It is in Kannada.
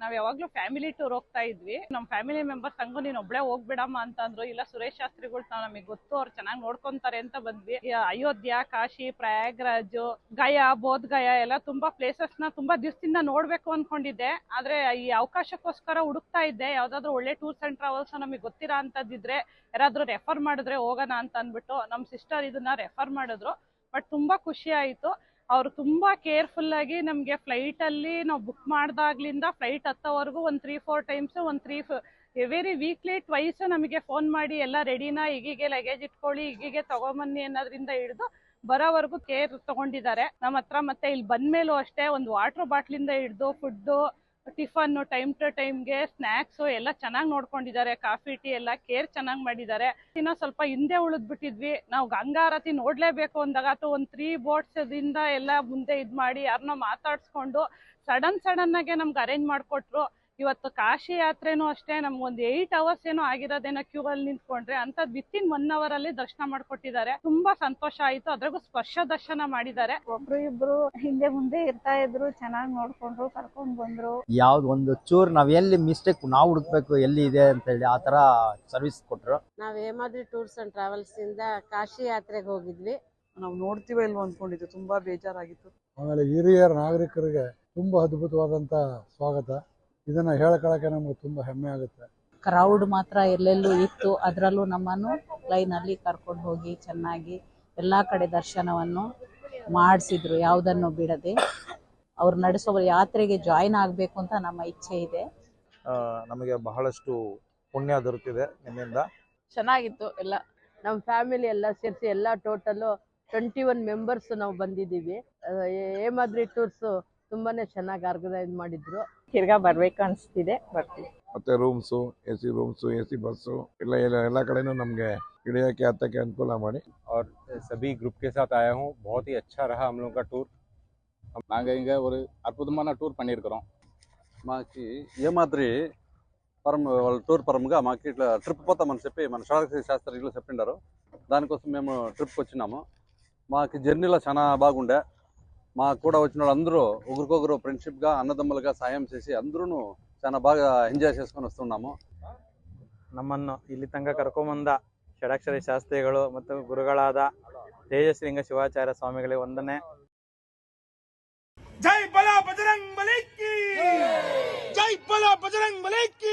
ನಾವ್ ಯಾವಾಗ್ಲೂ ಫ್ಯಾಮಿಲಿ ಟೂರ್ ಹೋಗ್ತಾ ಇದ್ವಿ. ನಮ್ ಫ್ಯಾಮಿಲಿ ಮೆಂಬರ್ಸ್ ಹಂಗು ನೀನ್ ಒಬ್ಳೆ ಹೋಗ್ಬಿಡಮ್ಮ ಅಂತ ಅಂದ್ರು ಇಲ್ಲ ಸುರೇಶ್ ಶಾಸ್ತ್ರಿಗಳು ನಮಗೆ ಗೊತ್ತು, ಅವ್ರು ಚೆನ್ನಾಗಿ ನೋಡ್ಕೊಂತಾರೆ ಅಂತ ಬಂದ್ವಿ. ಅಯೋಧ್ಯ, ಕಾಶಿ, ಪ್ರಯಾಗ್ರಾಜ್, ಗಯಾ ಬೋಧ್ ಗಯಾ ಎಲ್ಲ ತುಂಬಾ ಪ್ಲೇಸಸ್ನ ತುಂಬಾ ದಿವಸದಿಂದ ನೋಡ್ಬೇಕು ಅನ್ಕೊಂಡಿದ್ದೆ. ಆದ್ರೆ ಈ ಅವಕಾಶಕ್ಕೋಸ್ಕರ ಹುಡುಕ್ತಾ ಇದ್ದೆ. ಯಾವ್ದಾದ್ರು ಒಳ್ಳೆ ಟೂರ್ಸ್ ಅಂಡ್ ಟ್ರಾವೆಲ್ಸ್ ನಮಗೆ ಗೊತ್ತಿರೋ ಅಂತದಿದ್ರೆ ಯಾರಾದ್ರೂ ರೆಫರ್ ಮಾಡಿದ್ರೆ ಹೋಗೋಣ ಅಂತ ಅಂದ್ಬಿಟ್ಟು ನಮ್ ಸಿಸ್ಟರ್ ಇದನ್ನ ರೆಫರ್ ಮಾಡಿದ್ರು. ಬಟ್ ತುಂಬಾ ಖುಷಿ ಆಯ್ತು. ಅವ್ರು ತುಂಬಾ ಕೇರ್ಫುಲ್ ಆಗಿ ನಮ್ಗೆ ಫ್ಲೈಟ್ ಅಲ್ಲಿ ನಾವು ಬುಕ್ ಮಾಡ್ದಾಗ್ಲಿಂದ ಫ್ಲೈಟ್ ಹತ್ತೋವರೆಗೂ ಒಂದು ತ್ರೀ ಫೋರ್ ಟೈಮ್ಸ್ ಒಂದು ತ್ರೀ ವೆರಿ ವೀಕ್ಲಿ ಟ್ವೈಸ್ ನಮಗೆ ಫೋನ್ ಮಾಡಿ ಎಲ್ಲ ರೆಡಿನಾ ಈಗೀಗೆ ಲಗೇಜ್ ಇಟ್ಕೊಳ್ಳಿ, ಈಗೀಗೆ ತಗೊಂಬನ್ನಿ ಅನ್ನೋದ್ರಿಂದ ಹಿಡಿದು ಬರೋವರೆಗೂ ಕೇರ್ ತಗೊಂಡಿದ್ದಾರೆ. ನಮ್ಮ ಹತ್ರ ಮತ್ತೆ ಇಲ್ಲಿ ಬಂದ್ಮೇಲೂ ಅಷ್ಟೇ ಒಂದು ವಾಟರ್ ಬಾಟ್ಲಿಂದ ಹಿಡಿದು ಫುಡ್ ಟಿಫನ್ ಟೈಮ್ ಟು ಟೈಮ್ಗೆ ಸ್ನ್ಯಾಕ್ಸ್ ಎಲ್ಲ ಚೆನ್ನಾಗಿ ನೋಡ್ಕೊಂಡಿದ್ದಾರೆ. ಕಾಫಿ, ಟೀ ಎಲ್ಲ ಕೇರ್ ಚೆನ್ನಾಗಿ ಮಾಡಿದ್ದಾರೆ. ಇನ್ನೂ ಸ್ವಲ್ಪ ಹಿಂದೆ ಉಳಿದ್ ಬಿಟ್ಟಿದ್ವಿ ನಾವು ಗಂಗಾರತಿ ನೋಡ್ಲೇಬೇಕು ಅಂದಾಗ ಅಥವಾ ಒಂದು ತ್ರೀ ಬೋಟ್ಸ್ ದಿಂದ ಎಲ್ಲ ಮುಂದೆ ಇದು ಮಾಡಿ ಯಾರನ್ನೋ ಮಾತಾಡ್ಸ್ಕೊಂಡು ಸಡನ್ ಸಡನ್ ಆಗಿ ನಮ್ಗೆ ಅರೇಂಜ್ ಮಾಡ್ಕೊಟ್ರು. ಇವತ್ತು ಕಾಶಿ ಯಾತ್ರೆನೂ ಅಷ್ಟೇ ನಮ್ಗೆ ಒಂದು ಏಯ್ಟ್ ಅವರ್ಸ್ ಏನೋ ಆಗಿರೋದೇನೋ ಕ್ಯೂ ಅಲ್ಲಿ ನಿಂತ್ಕೊಂಡ್ರೆ ಅಂತದ್ ವಿತ್ ಇನ್ ಒನ್ ಅವರ್ ಅಲ್ಲಿ ದರ್ಶನ ಮಾಡ್ಕೊಟ್ಟಿದ್ದಾರೆ. ತುಂಬಾ ಸಂತೋಷ ಆಯ್ತು ಅದ್ರಗೂ ಸ್ಪರ್ಶ ದರ್ಶನ ಮಾಡಿದ್ದಾರೆ. ಒಬ್ರು ಇಬ್ರು ಹಿಂದೆ ಮುಂದೆ ಇರ್ತಾ ಇದ್ರು ಚೆನ್ನಾಗಿ ನೋಡ್ಕೊಂಡ್ರು ಕರ್ಕೊಂಡ್ ಬಂದ್ರು. ಯಾವ್ದು ಒಂದು ಚೂರ್ ನಾವ್ ಎಲ್ಲಿ ಮಿಸ್ಟೇಕ್ ನಾವ್ ಹುಡುಕ್ಬೇಕು ಎಲ್ಲಿ ಇದೆ ಅಂತ ಹೇಳಿ ಆ ತರ ಸರ್ವಿಸ್ ಕೊಟ್ರು. ನಾವ್ ಹೇಮಾದ್ರಿ ಟೂರ್ಸ್ ಅಂಡ್ ಟ್ರಾವೆಲ್ಸ್ ಇಂದ ಕಾಶಿ ಯಾತ್ರೆಗೆ ಹೋಗಿದ್ವಿ. ನಾವು ನೋಡ್ತೀವಿ ಇಲ್ವೋ ಅನ್ಕೊಂಡಿದ್ದೆ ತುಂಬಾ ಬೇಜಾರಾಗಿತ್ತು. ಆಮೇಲೆ ಹಿರಿಯರ ನಾಗರಿಕರಿಗೆ ತುಂಬಾ ಅದ್ಭುತವಾದಂತ ಸ್ವಾಗತ. ಇದನ್ನು ಹೇಳ್ಕೊಳಕ್ಕೆ ನಮ್ಗೆ ತುಂಬಾ ಹೆಮ್ಮೆ ಆಗುತ್ತೆ. ಕ್ರೌಡ್ ಮಾತ್ರ ಎಲ್ಲೆಲ್ಲೂ ಇತ್ತು. ಅದರಲ್ಲೂ ನಮ್ಮನ್ನು ಲೈನಲ್ಲಿ ಕರ್ಕೊಂಡು ಹೋಗಿ ಚೆನ್ನಾಗಿ ಎಲ್ಲಾ ಕಡೆ ದರ್ಶನವನ್ನು ಮಾಡಿಸಿದ್ರು. ಯಾವುದನ್ನು ಬಿಡದೆ. ಅವ್ರು ನಡೆಸೋ ಯಾತ್ರೆಗೆ ಜಾಯಿನ್ ಆಗಬೇಕು ಅಂತ ನಮ್ಮ ಇಚ್ಛೆ ಇದೆ. ಆ, ನಮಗೆ ಬಹಳಷ್ಟು ಪುಣ್ಯ ದೊರೆತಿದೆ ನಿಮ್ಮಿಂದ. ಚೆನ್ನಾಗಿತ್ತು ಎಲ್ಲ. ನಮ್ಮ ಫ್ಯಾಮಿಲಿ ಎಲ್ಲ ಸೇರಿಸಿ ಎಲ್ಲ ಟೋಟಲ್ ಟ್ವೆಂಟಿ ಒನ್ ಮೆಂಬರ್ಸ್ ನಾವು ಬಂದಿದ್ದೀವಿ. ಹೇಮಾದ್ರಿ ಟೂರ್ಸ್ ತುಂಬಾನೇ ಚೆನ್ನಾಗಿ ಆರ್ಗನೈಸ್ ಮಾಡಿದ್ರು. ತಿರ್ಗಾ ಬರ್ಬೇಕು ಅನ್ಸ್ತಿದೆ ಬರ್ತೀವಿ ಮತ್ತೆ rooms A C rooms A C bus ಎಲ್ಲ ಎಲ್ಲ ಎಲ್ಲ ಕಡೆನೂ ನಮಗೆ ಇಳಿಯೋಕ್ಕೆ ಹತ್ತಕ್ಕೆ ಅನುಕೂಲ ಮಾಡಿ और सभी ग्रुप के साथ आया हूँ बहुत ही अच्छा रहा हम लोग का टूर हम நாங்கள் ஒரு அற்புதமான டூர் பண்ணியிருக்கிறோம் మాకి ఏమాదిరి పరం వాళ్ళ టూర్ పరంగా మాకు ఇట్లా ట్రిప్ పోతామని చెప్పి మన షాడక్షి శాస్త్రిలు చెప్పిండారు దానికోసం మేము ట్రిప్కి వచ్చినాము మాకు జర్నీలో చాలా బాగుండే మాకు కూడా వచ్చిన వాళ్ళందరూ ఒకరికొకరు ఫ్రెండ్షిప్గా అన్నదమ్ములుగా సాయం చేసి అందరూ చాలా బాగా ఎంజాయ్ చేసుకొని వస్తున్నాము ನಮ್ಮನ್ನು ಇಲ್ಲಿ ತನಕ ಕರ್ಕೊಂಬಂದ ಷಡಾಕ್ಷರಿ ಶಾಸ್ತ್ರಿಗಳು ಮತ್ತು ಗುರುಗಳಾದ ತೇಜಸ್ವಿಂಗ ಶಿವಾಚಾರ್ಯ ಸ್ವಾಮಿಗಳಿಗೆ ವಂದನೆ ಜೈ ಬಲ ಬಜರಂಗ್ ಬಲಿ ಕಿ ಜೈ ಬಲ ಬಜರಂಗ್ ಬಲಿ ಕಿ